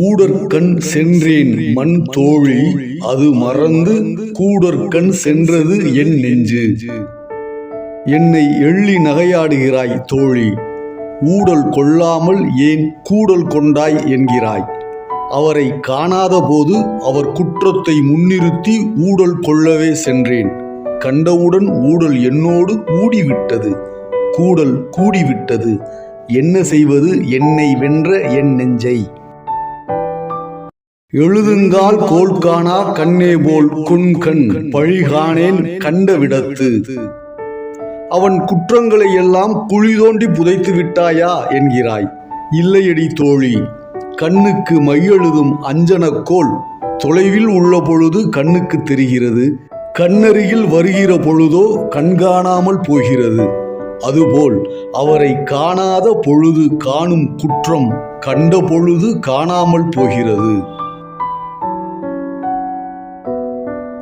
ஊடற்கண் சென்றேன் மண் தோழி அது மறந்து கூடற்கண் சென்றது என் நெஞ்சு. என்னை எள்ளி நகையாடுகிறாய் தோழி ஊடல் கொள்ளாமல் ஏன் கூடல் கொண்டாய் என்கிறாய். அவரை காணாத போது அவர் குற்றத்தை முன்னிறுத்தி ஊடல் கொள்ளவே சென்றேன். கண்டவுடன் ஊடல் என்னோடு கூடிவிட்டது கூடல் கூடிவிட்டது. என்ன செய்வது என்னை வென்ற என் நெஞ்சை. எழுதுங்கால் கோல் காணா கண்ணே போல் குன்கண் பழிகாணேன் கண்ட விடத்து. அவன் குற்றங்களை எல்லாம் குழி தோண்டி புதைத்து விட்டாயா என்கிறாய். இல்லையடி தோழி கண்ணுக்கு மையெழுதும் அஞ்சனக்கோள் தொலைவில் உள்ள பொழுது கண்ணுக்கு தெரிகிறது. கண்ணருகில் வருகிற பொழுதோ கண்காணாமல் போகிறது. அதுபோல் அவரை காணாத பொழுது காணும் குற்றம் கண்ட பொழுது காணாமல் போகிறது.